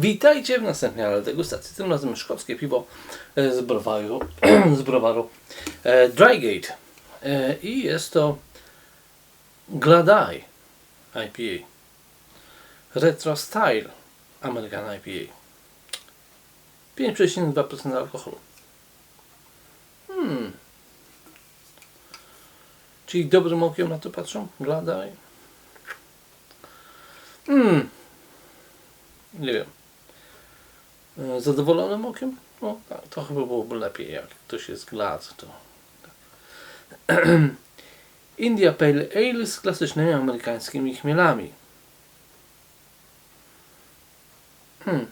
Witajcie w następnej ale degustacji. Tym razem szkockie piwo e, z browaru, z browaru e, Drygate. E, I jest to Gladai IPA. Retro Style American IPA. 5,2% alkoholu. Hmm. Czyli dobrym okiem na to patrzą? Gladai. Hmm. Nie wiem. E, Zadowolonym okiem? No, tak, to chyba byłoby lepiej, jak ktoś jest glad, to... tak. India Pale Ale z klasycznymi amerykańskimi chmielami. Hmm.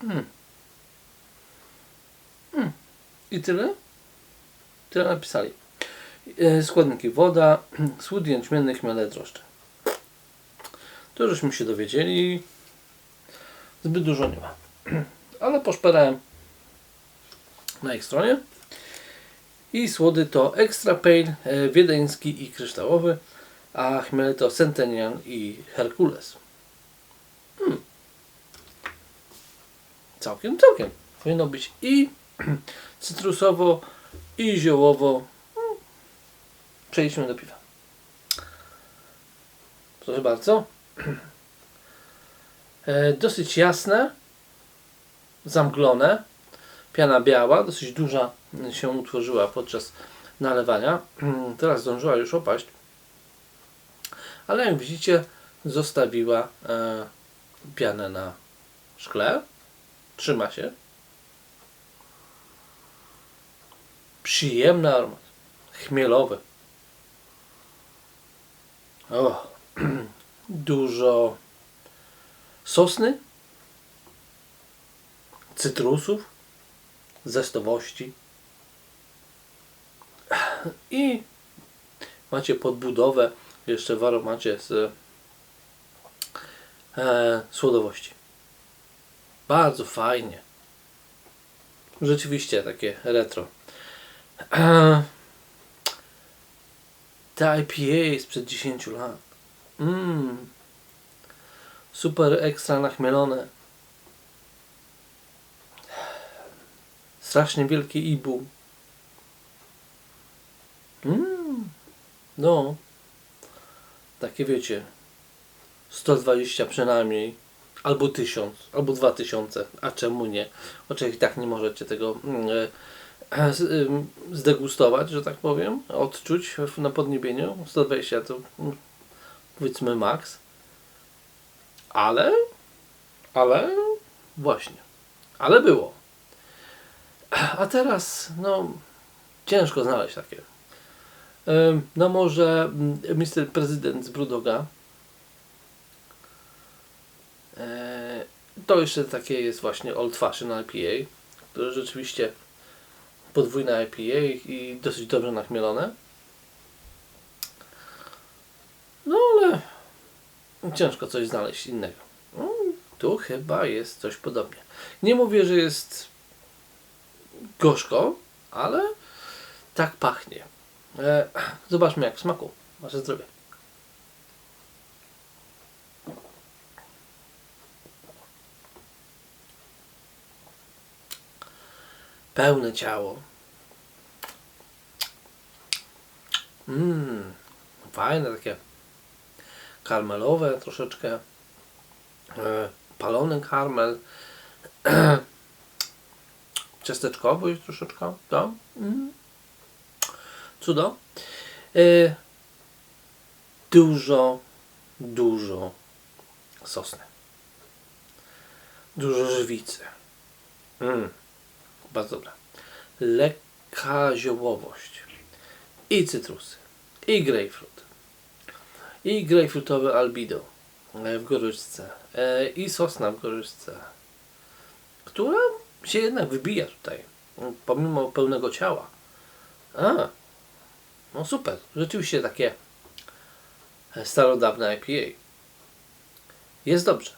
Hmm. Hmm. I tyle? Tyle napisali. E, Składniki woda, słód jęczmienny, chmiele, drożdże. To żeśmy się dowiedzieli. Zbyt dużo nie ma. Ale poszperałem na ich stronie. I słody to Extra Pale, wiedeński i kryształowy, a chmiele to Centennial i Herkules. Hmm. Całkiem, całkiem. Powinno być i cytrusowo, i ziołowo. Hmm. Przejdźmy do piwa. Proszę bardzo. E, dosyć jasne, zamglone, piana biała, dosyć duża się utworzyła podczas nalewania. Teraz zdążyła już opaść, ale jak widzicie, zostawiła e, pianę na szkle. Trzyma się. Przyjemny aromat. Chmielowy. O, dużo sosny, cytrusów, zestowości i macie podbudowę jeszcze w aromacie z e, słodowości. Bardzo fajnie. Rzeczywiście takie retro. E, te IPA sprzed 10 lat. Mmm. Super ekstra nachmielone. Strasznie wielkie ibu. Mm. No. Takie wiecie. 120 przynajmniej. Albo 1000, albo 2000. A czemu nie? Oczywiście tak nie możecie tego mm, e, ym, zdegustować, że tak powiem. Odczuć na podniebieniu. 120 to mm, powiedzmy max. Ale, ale właśnie, ale było. A teraz, no, ciężko znaleźć takie. No może mm, Mr. Prezydent z Brudoga. E, To jeszcze takie jest właśnie Old Fashion IPA, które rzeczywiście podwójne IPA i dosyć dobrze nachmielone. No ale ciężko coś znaleźć innego. No, tu chyba jest coś podobnie. Nie mówię, że jest gorzko, ale tak pachnie. E, zobaczmy jak w smaku. Wasze zdrowie. Pełne ciało. Mmm, fajne takie karmelowe troszeczkę. E, palony karmel. Ciasteczkowy troszeczkę. To. Mm. Cudo. E, dużo, dużo sosny. Dużo żywicy. Mm. Bardzo dobra. Lekka ziołowość. I cytrusy. I grapefruit. I grejpfrutowe albido e, w goryczce. E, I sosna w goryczce. Która się jednak wybija tutaj. Pomimo pełnego ciała. A. No super. Rzeczywiście takie e, starodawne IPA. Jest dobrze.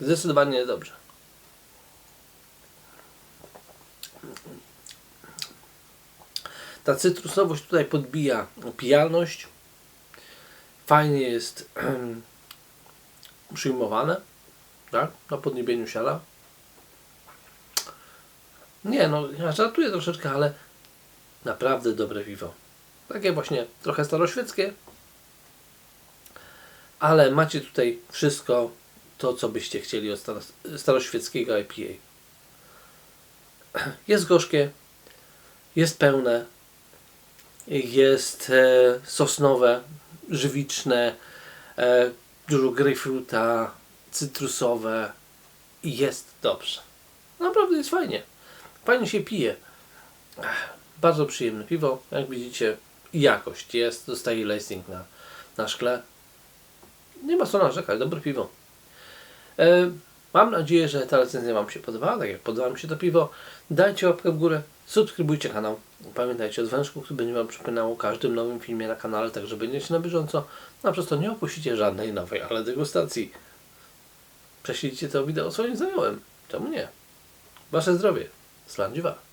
Zdecydowanie dobrze. Ta cytrusowość tutaj podbija pijalność. Fajnie jest przyjmowane. tak? Na podniebieniu siala. Nie, no ja żartuję troszeczkę, ale naprawdę dobre piwo. Takie właśnie trochę staroświeckie, ale macie tutaj wszystko to, co byście chcieli od staro- staroświeckiego IPA. Jest gorzkie, jest pełne, jest e, sosnowe, żywiczne, e, dużo grejpfruta, cytrusowe i jest dobrze. Naprawdę jest fajnie. Fajnie się pije. Ech, Bardzo przyjemne piwo. Jak widzicie, jakość jest. Dostaje lacing na, na szkle. Nie ma co narzekać. Dobre piwo. E, mam nadzieję, że ta recenzja Wam się podobała. Tak jak podoba mi się to piwo, dajcie łapkę w górę. Subskrybujcie kanał. Pamiętajcie o dzwoneczku, który będzie Wam przypominał o każdym nowym filmie na kanale, tak że będziecie na bieżąco. A przez to nie opuścicie żadnej nowej, ale degustacji. Prześlijcie to wideo swoim znajomym. Czemu nie? Wasze zdrowie. Slandziwa.